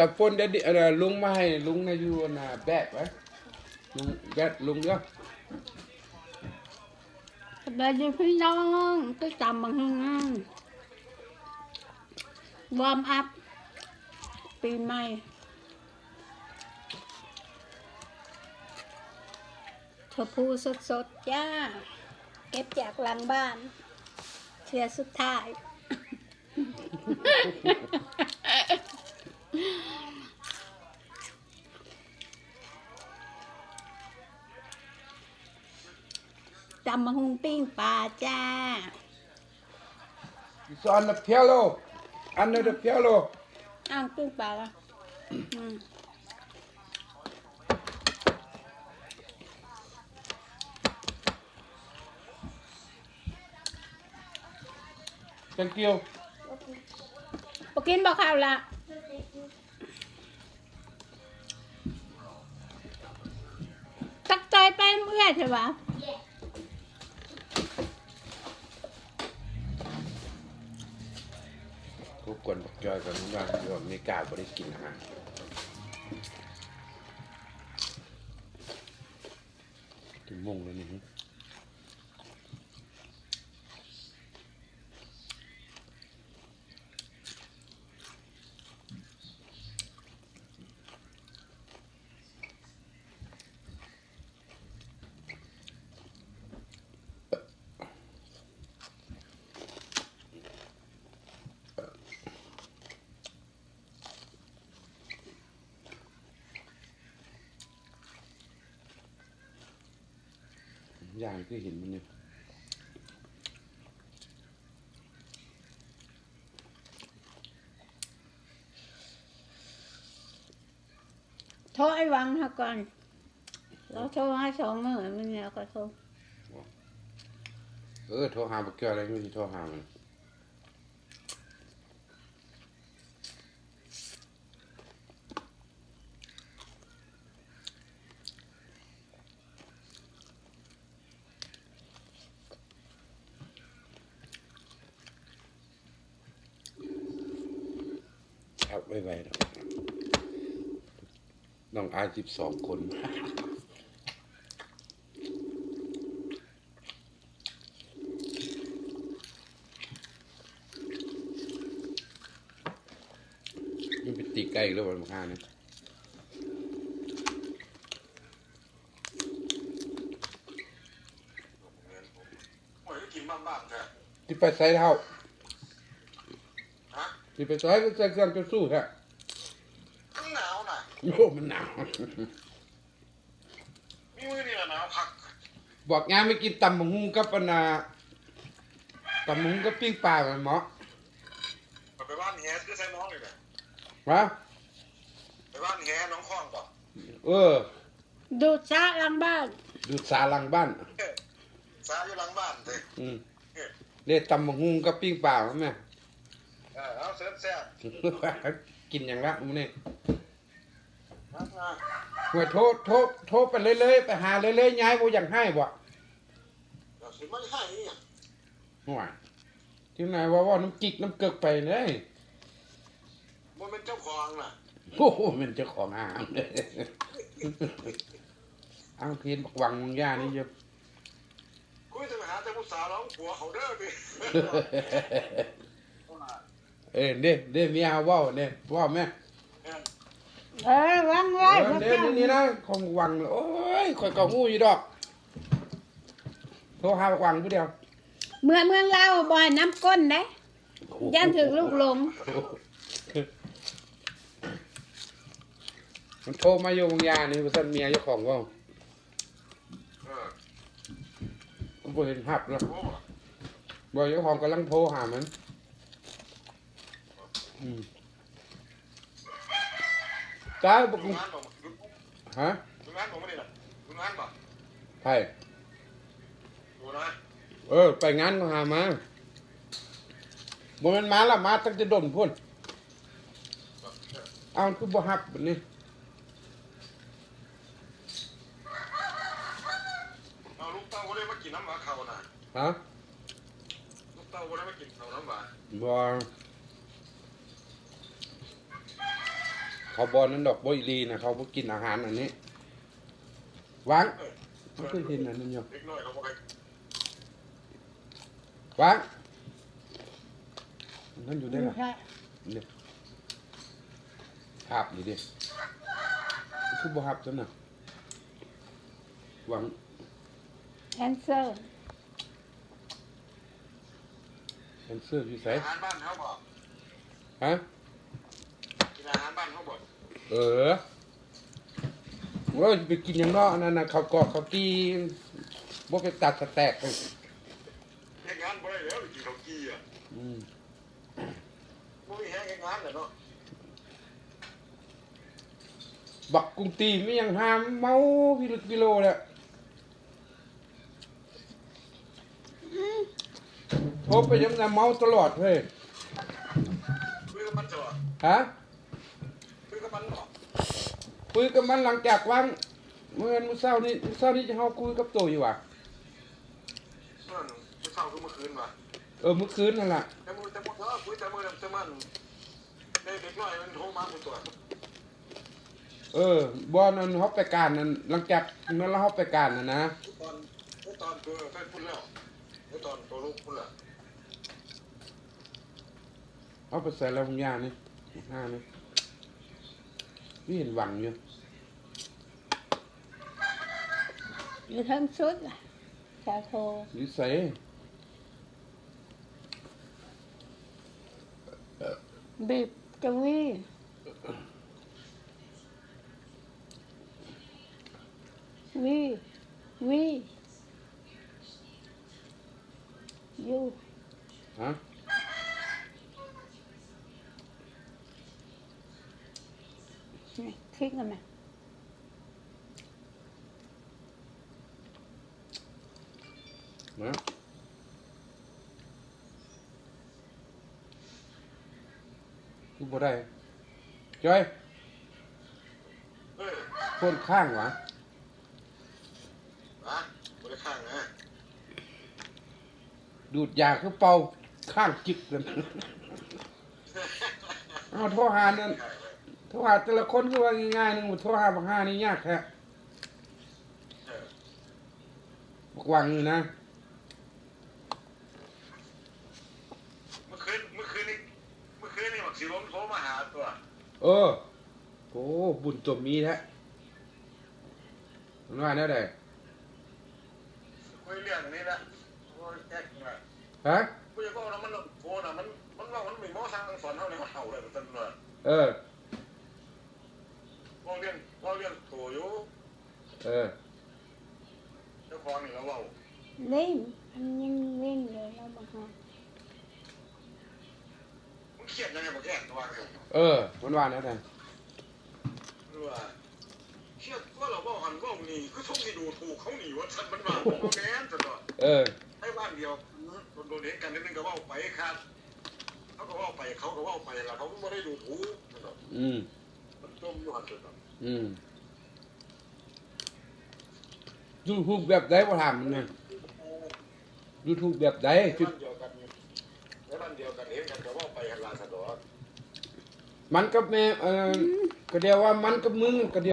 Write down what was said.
แบบฝนเด็ดดิเออลุงมาให้ลุงนะอยู่น่ะแบกไว้ลุงแบกลุงเด้อสบายดีพี่น้องก็จำบางทีวอร์มอัพปีใหม่เธอพูสดสดๆจ้า เก็บจากหลังบ้านเชื่อสุดท้าย จำมาหุงปิ้งปลาจ้า It's on the pillow under the pillow อ้าวปิ้งปลาละอืม thank you ปกินบอกข้าวละตักใจไปเมื่อยใช่ปะ ทุกคนบอกจอยกันว่าอยู่อเมริกาบ่ได้กินอาหารถึงมุ่งเลยนี่ อ ย่างที่เห็นมันเนี่ยโทรไอ้วังฮะก่อนเราโทรให้สองมือมันเนี่ยก็โทรเออโทรหาบอกจอยอะไรไม่ใช่โทรหามัน ครับไว้ไว้นะน้องอาสิบสองคน มันเป็นตีไก่แล้ววันข้างเนี่ยโอ้ยกินบ้านๆแท้ที่ไปใส่เท่าฮะ ที่ไปใส่ก็ใส่เครื่องจะสู้ฮะมันหนาวน่ะโอ้มันหนาว มีมือนี่ละหนาวพักบอกงานไม่กินตำบักหุงกับปะนาตำบักหุงกับปิ้งปลาไหมหมอไปบ้านแฮสก็ใช้น้องเลยนะวะไปบ้านแฮน้องคล้องก่อนเออ ดูดซะหลังบ้าน ดูสาหลังบ้านซาอยู่หลังบ้านเถอะอืมเรียกตำบักหุงกับปิ้งปลาไหมแม่ เออเอาเสิร์ฟแซ่บกินอย่างละมึงนี่มามาห่วยโทษโทษโทษไปเรื่อยๆไปหาเรื่อยๆย้ายบ่อยากให้บ่เดี๋ยวสิมันให้อีหยังห่วยที่ไหนว่าว่าน้ำกิกน้ำเกิกไปเลยมันเป็นเจ้าของน่ะโอ้โหมันเจ้าของอาหารเลยอ้างเพียนบักวังมึงย่านี่เยอะคุยแต่ไปหาแต่ผู้สาวร้องผัวเขาเด้อดิ เอ้ยเด้เด้เมียเอาเว่าเด้เว่าแม่เออวังเอไว้อพวกเด้เจ้านี่นะของวังโอ้ยข่อยก็งูอยู่ดอกโทรหาบักวังผู้เดียวเมืองเมืองเราบ่อยน้ำก้นนะย่านถึงลูกหลงมันโทรมาอยู่บางยานี่ว่าซั่นเมียเจ้าของเว่าเออมันบ่เห็นหับแล้วโอ้บ่เจ้าของกำลังโทรหามันอืม จ้าบักดูงานบอกฮะดูงานบอกไม่ได้หรอดูงานบอกไผ่ดูนะเออ ไปงานก็หามาบ่แมันมาละมาตั้งแต่ดนพุ่นเอาคือบ่ฮับบัดนี้เอาลูกเต้าก็ได้มากินน้ำหวานเขาน่ะฮะลูกเต้าก็ได้มากินเขาน้ำหวานบ่ เขาบอลนั้นดอกบอยลีนะเขาบ่กินอาหารอันนี้วางเออไม่เคยเห็นอันนั้นอยู่เล็กน้อยเขาบอกให้วางอันนั่นอยู่ได้ดูล่ะค่ะเนี่ยหับนี่ดิคือบ่หับจังน่ะวางแคนเซอร์แคนเซอร์อยู่ไสอาหารบ้านเขาบอกฮะกินอาหารบ้านเขาบอกเออว่าไปกินอย่างนอกนั่นน่ะเขาวกอกเขาวกีบ่ไปตัดสแต็กเลยเฮ็ดงานบ่ได้แล้วกินข้าวกี้อะอืมบ่มีแฮงเฮ็ดงานเลยเนาะบักกุ้งตีไม่ยังห้ามเมาพิลุกิโลแหละโทรไปยังน่ะเมาตลอดเฮ้ยคุยกับมันจ้ะฮะ คุยกับมันเนาะ คุยกับมันหลังจากวางเมื่อมื้อเช้านี้มื้อเช้านี้จะเฮาคุยกับโตอยู่ว่ะนั่นเมื่อเช้าคือเมื่อคืนว่ะเออเมื่อคืนนั่นล่ะแต่มื้อแต่มื้อเช้าคุยแต่มื้อแต่มันได้เด็กน้อยมันโทรมาพุ่นตัวเออบ่นั่นเฮาไปการนั่นหลังจากนั้นเราเฮาไปการน่ะนะตอนตอนตัวเพิ่นพุ่นแล้วตอนตัวลูกพุ่นละเอาไปใส่แล้วบางอย่างนี่ห้านี่นี่เห็นหวังอยู่ อยู่ทั้งชุดล่ะชาโคนิสัยบีบจะวีวีวียูฮะนี่คลิกกันไหม นะ กูบ่ได้จ้อยเอ้ยคนข้างหวะอะบ่ได้ข้างนะดูดยาคือเป่าข้างจิกกันเอาโทรหานั่นโทรหาแต่ละคนคือว่าง่ายๆนึงโทรหาบางห้านี่ยากแท้เออบอกวังอยู่นะ เมื่อคืนเมื่อคืนนี้เมื่อคืนนี้บัก สิลมโทรมาหาตัว เออโอ้บุญจมมีแท้มันว่าแน่ใดคุยเรื่องนี้ละโอ้ยแอ๊กมาฮะคุยกับเรามันโอ้น่ะมันมันว่ามันมีหมอทางสอนเฮาในเฮาเลยมันว่าเออว่าเรื่องว่าเรื่องตัวอยู่เออเจ้าของนี่เราเว้าเล่นมันยังเล่นเลยแล้วบางฮะมึงเค รียดยังไงบ่แค่ตัวเดียวเออมันว่าแน่ใดรู้ว่าเครียดว่าเราเว้าหันเว้านี่คือช่วงที่ดูถูกเขานี่ว่าฉันมันว่าบ่แม่นซะตัวเออให้บ้านเดียวโดนเห็นกันนิดนึงก็เว้าไปครับเขาก็เว้าไปเขาก็เว้าไปล่ะเขาไม่ได้ดูถูกนะครับอืมมันจมอยู่หันเลยครับอืมยูทูบแบบใดบ่ถามมันนะยูทูบแบบใดในคือบ้านเดี เดียวกันเห็นกันก็เว้าไปหันลาสะดอก มันกับแม่เออก็เดียวว่ามันกับมึงก็เดียว